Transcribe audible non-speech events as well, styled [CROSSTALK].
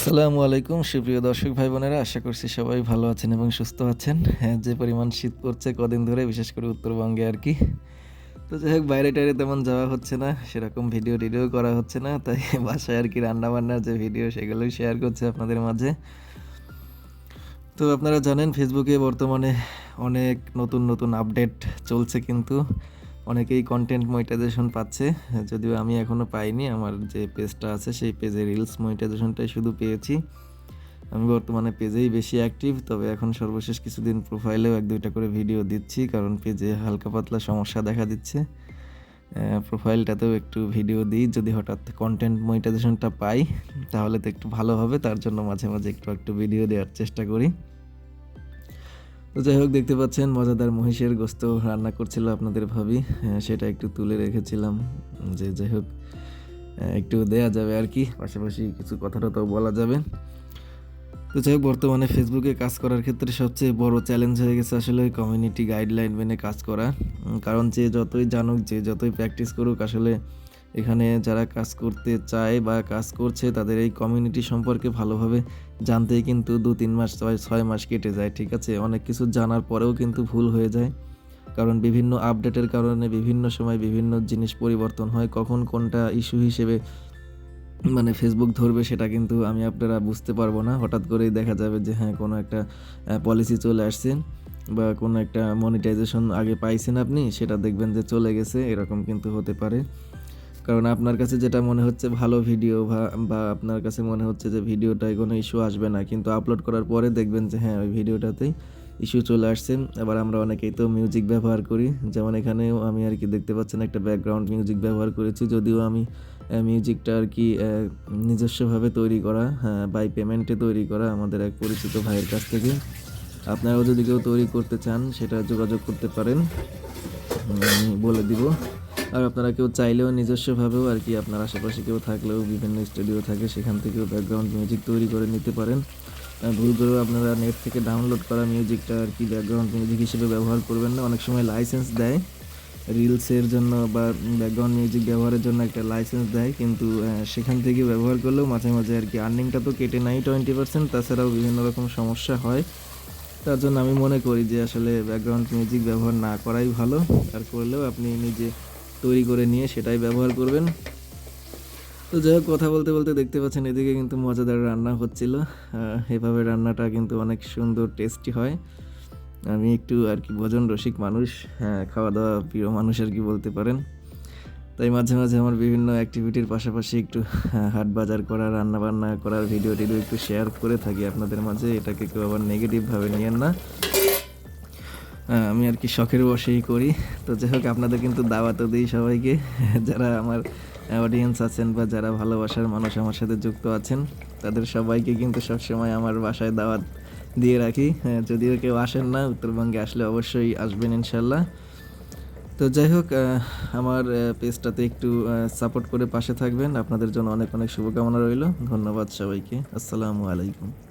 আসসালামু আলাইকুম, সুপ্রিয় দর্শক ভাই বোনেরা আশা করছি সবাই ভালো আছেন এবং সুস্থ আছেন। হ্যাঁ যে পরিমাণ শীত পড়ছে কদিন ধরে, বিশেষ করে উত্তরবঙ্গে আর কি। তো যাই হোক, বাইরে টাইরে তেমন যাওয়া হচ্ছে না, সেরকম ভিডিও টিডিও করা হচ্ছে না, তাই [LAUGHS] বাসায় আর কি রান্না বান্নার যে ভিডিও সেগুলোই শেয়ার করছে আপনাদের মাঝে। তো আপনারা জানেন ফেসবুকে বর্তমানে অনেক নতুন নতুন আপডেট চলছে কিন্তু। অনেকেই কন্টেন্ট মনিটাইজেশন পাচ্ছে, যদিও আমি এখনও পাইনি। আমার যে পেজটা আছে, সেই পেজে রিলস মনিটাইজেশনটাই শুধু পেয়েছি। আমি বর্তমানে পেজেই বেশি অ্যাক্টিভ তবে এখন সর্বশেষ কিছুদিন প্রোফাইলেও এক দুইটা করে ভিডিও দিচ্ছি, কারণ পেজে হালকা পাতলা সমস্যা দেখা দিচ্ছে। প্রোফাইলটাতেও একটু ভিডিও দিই, যদি হঠাৎ কন্টেন্ট মনিটাইজেশনটা পাই, তাহলে তো একটু ভালো হবে, তার জন্য মাঝে মাঝে একটু একটু ভিডিও দেওয়ার চেষ্টা করি। তো যাই হোক দেখতে পাচ্ছেন মজাদার মহিষের গোস্ত রান্না করছিল আপনাদের ভাবি। হ্যাঁ, সেটা একটু তুলে রেখেছিলাম যে যাই হোক একটু দেয়া যাবে আর কি। পাশাপাশি কিছু কথাটা তো বলা যাবে। তো যাই হোক বর্তমানে ফেসবুকে কাজ করার ক্ষেত্রে সবচেয়ে বড় চ্যালেঞ্জ হয়ে গেছে আসলে কমিউনিটি গাইডলাইন মেনে কাজ করা। কারণ যে যতই জানুক যে যতই প্র্যাকটিস করুক আসলে এখানে যারা কাজ করতে চায় বা কাজ করছে, তাদের এই কমিউনিটি সম্পর্কে ভালোভাবে জানতেই কিন্তু দু তিন মাস ছয় ছয় মাস কেটে যায়, ঠিক আছে? অনেক কিছু জানার পরেও কিন্তু ভুল হয়ে যায়। কারণ বিভিন্ন আপডেটের কারণে বিভিন্ন সময় বিভিন্ন জিনিস পরিবর্তন হয়। কখন কোনটা ইস্যু হিসেবে মানে ফেসবুক ধরবে সেটা কিন্তু আমি আপনারা বুঝতে পারব না। হঠাৎ করেই দেখা যাবে যে হ্যাঁ কোনো একটা পলিসি চলে আসছে বা কোনো একটা মনিটাইজেশন আগে পাইছেন আপনি, সেটা দেখবেন যে চলে গেছে। এরকম কিন্তু হতে পারে। কারণ আপনার কাছে যেটা মনে হচ্ছে ভালো ভিডিও বা আপনার কাছে মনে হচ্ছে যে ভিডিওটায় কোনো ইস্যু আসবে না, কিন্তু আপলোড করার পরে দেখবেন যে হ্যাঁ ওই ভিডিওটাতেই ইস্যু চলে আসছে। আবার আমরা অনেকেই তো মিউজিক ব্যবহার করি, যেমন এখানেও আমি আর কি দেখতে পাচ্ছেন একটা ব্যাকগ্রাউন্ড মিউজিক ব্যবহার করেছি, যদিও আমি মিউজিকটা আর কি নিজস্বভাবে তৈরি করা হ্যাঁ বাই পেমেন্টে তৈরি করা আমাদের এক পরিচিত ভাইয়ের কাছ থেকে। আপনারাও যদি কেউ তৈরি করতে চান, সেটা যোগাযোগ করতে পারেন। আমি বলে দিব। আর আপনারা কেউ চাইলেও নিজস্বভাবেও আর কি আপনার আশেপাশে কেউ থাকলেও বিভিন্ন স্টুডিও থাকে, সেখান থেকেও ব্যাকগ্রাউন্ড মিউজিক তৈরি করে নিতে পারেন। ভুল করেও আপনারা নেট থেকে ডাউনলোড করা মিউজিকটা আর কি ব্যাকগ্রাউন্ড মিউজিক হিসেবে ব্যবহার করবেন না। অনেক সময় লাইসেন্স দেয় রিলসের জন্য বা ব্যাকগ্রাউন্ড মিউজিক ব্যবহারের জন্য একটা লাইসেন্স দেয়, কিন্তু সেখান থেকে ব্যবহার করলেও মাঝে মাঝে আর কি আর্নিংটা তো কেটে নাই টোয়েন্টি পার্সেন্ট তাছাড়াও বিভিন্ন রকম সমস্যা হয়। তার জন্য আমি মনে করি যে আসলে ব্যাকগ্রাউন্ড মিউজিক ব্যবহার না করাই ভালো, আর করলেও আপনি নিজে তৈরি করে নিয়ে সেটাই ব্যবহার করবেন। তো যাই হোক কথা বলতে বলতে দেখতে পাচ্ছেন এদিকে কিন্তু মজাদার রান্না হচ্ছিল। এভাবে রান্নাটা কিন্তু অনেক সুন্দর টেস্টি হয়। আমি একটু আর কি ভোজন রসিক মানুষ হ্যাঁ খাওয়া দাওয়া প্রিয় মানুষ আর কি বলতে পারেন। তাই মাঝে মাঝে আমার বিভিন্ন অ্যাক্টিভিটির পাশাপাশি একটু হ্যাঁ, হাট বাজার করা রান্না বান্না করার ভিডিও টিডিও একটু শেয়ার করে থাকি আপনাদের মাঝে। এটাকে কেউ আবার নেগেটিভভাবে নিয়েন না। আমি আর কি শখের বসেই করি। তো যাই হোক আপনাদের কিন্তু দাওয়াতও দিই সবাইকে। [LAUGHS] যারা আমার অডিয়েন্স আছেন বা যারা ভালোবাসার মানুষ আমার সাথে যুক্ত আছেন তাদের সবাইকে কিন্তু সবসময় আমার বাসায় দাওয়াত দিয়ে রাখি। হ্যাঁ, যদিও কেউ আসেন না উত্তরবঙ্গে আসলে অবশ্যই আসবেন ইনশাল্লাহ তো যাই হোক আমার পেজটাতে একটু সাপোর্ট করে পাশে থাকবেন। আপনাদের জন্য অনেক অনেক শুভকামনা রইল। ধন্যবাদ সবাইকে। আসসালামু আলাইকুম।